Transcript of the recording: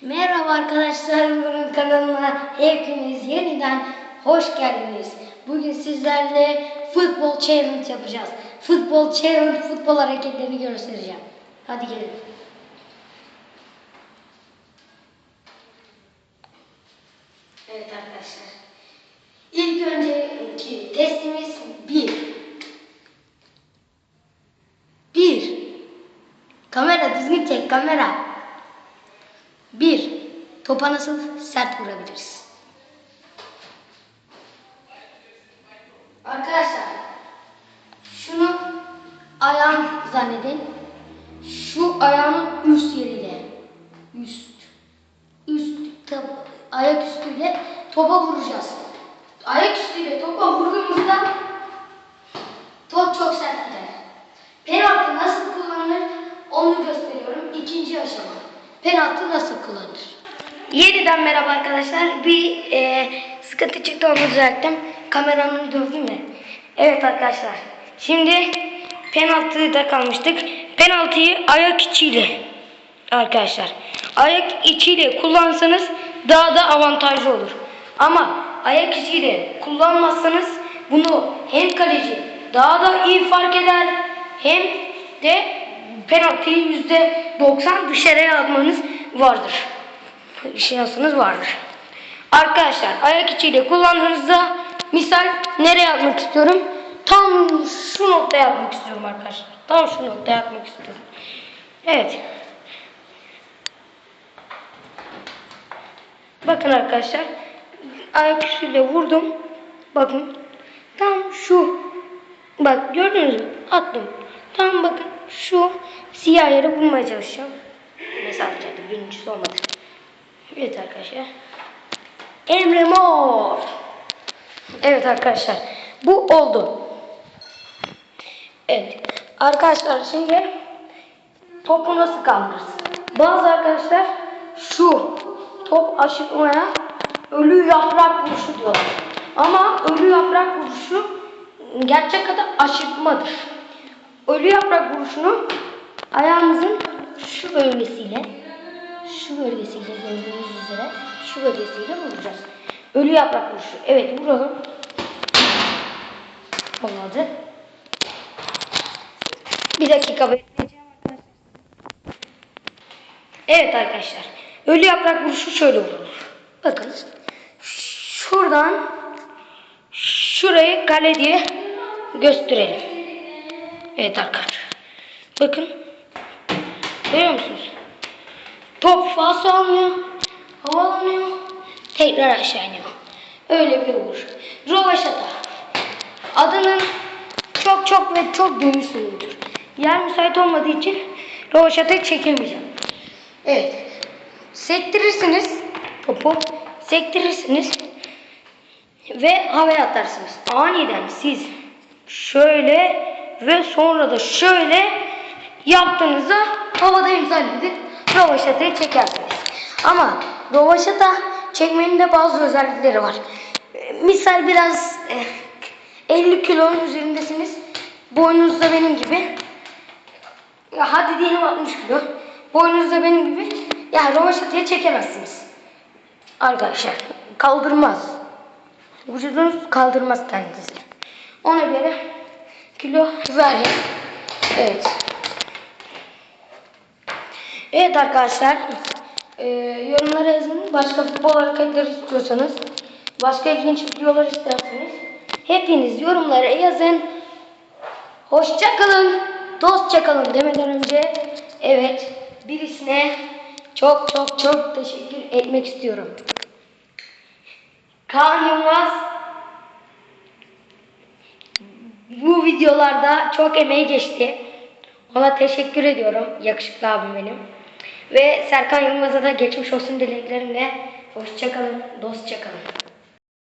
Merhaba arkadaşlar, bunun kanalına hepiniz yeniden hoş geldiniz. Bugün sizlerle futbol challenge yapacağız. Futbol challenge, futbol hareketlerini göstereceğim. Hadi gelin. Evet arkadaşlar. İlk önceki testimiz bir. Bir. Kamera düzgün çek kamera. Bir. Topa nasıl sert vurabiliriz? Arkadaşlar şunu ayağım zannedin. Şu ayağımın üst yeriyle üst üst top, ayak üstüyle topa vuracağız. Ayak üstüyle topa vurduğumuzda top çok sert gider. Penaltı nasıl kullanılır onu gösteriyorum. İkinci aşama. Penaltı nasıl kullanılır? Yeniden merhaba arkadaşlar. Bir e, sıkıntı çıktı onu düzelttim. Kameranın dövdüm ya. Evet arkadaşlar. Şimdi penaltıda kalmıştık. Penaltıyı ayak içiyle arkadaşlar. Ayak içiyle kullansanız daha da avantajlı olur. Ama ayak içiyle kullanmazsanız bunu hem kaleci daha da iyi fark eder hem de penaltıyı yüzde 90 dışarıya atmanız vardır. Şansınız vardır. Arkadaşlar ayak içiyle kullandığınızda misal nereye atmak istiyorum? Tam şu noktaya atmak istiyorum arkadaşlar. Tam şu noktaya atmak istiyorum. Evet. Bakın arkadaşlar. Ayak üstüyle vurdum. Bakın. Tam şu. Bak gördünüz mü? Attım. Tam bakın şu siyah yere bulmaya çalışacağım. Mesaj geldi. Birincisi olmadı. Evet arkadaşlar. Emre Mor. Evet arkadaşlar. Bu oldu. Evet. Arkadaşlar şimdi topu nasıl kaldırırız? Bazı arkadaşlar şu top aşırtmaya ölü yaprak vuruşu diyorlar. Ama ölü yaprak vuruşu gerçek adı aşırtmadır. Ölü yaprak vuruşunu ayağımızın şu bölgesiyle şu bölgesiyle gördüğünüz üzere şu bölgesiyle vuracağız. Ölü yaprak vuruşu. Evet vuralım. Olmadı. Bir dakika bekleyeceğim arkadaşlar. Evet arkadaşlar. Ölü yaprak vuruşu şöyle vurulur. Bakın. Şuradan şurayı kale diye gösterelim. Evet arkadaşlar. Bakın. Görüyor musunuz? Top fazla almıyor. Havalanıyor. Tekrar aşağı iniyor. Öyle bir vuruş. Rovaşata. Adının çok çok ve çok duymuşsunuzdur. Yer müsait olmadığı için rovaşatayı çekemeyeceğim. Evet. Sektirirsiniz topu. Sektirirsiniz. Ve havaya atarsınız. Aniden siz şöyle ve sonra da şöyle yaptığınızda havada imza edip rovaşatayı çekersiniz. Ama rovaşata çekmenin de bazı özellikleri var. E, Misal biraz e, 50 kilonun üzerindesiniz. Boynunuzda benim gibi. Ya hadi diyelim 60 kilo. Boynunuzda benim gibi. Ya rovaşatayı çekemezsiniz. Arkadaşlar kaldırmaz. Vücudunuz kaldırmaz kendinizi. Ona göre kilo verin. Evet. Evet arkadaşlar. E, yorumlara yazın. Başka futbol hareketleri istiyorsanız. Başka ilginç videolar isterseniz. Hepiniz yorumlara yazın. Hoşça kalın. Dostça kalın demeden önce evet birisine çok çok çok teşekkür etmek istiyorum. Kaan Yılmaz bu videolarda çok emeği geçti. Ona teşekkür ediyorum. Yakışıklı abim benim. Ve Serkan Yılmaz'a da geçmiş olsun dileklerimle. Hoşçakalın, dostça kalın.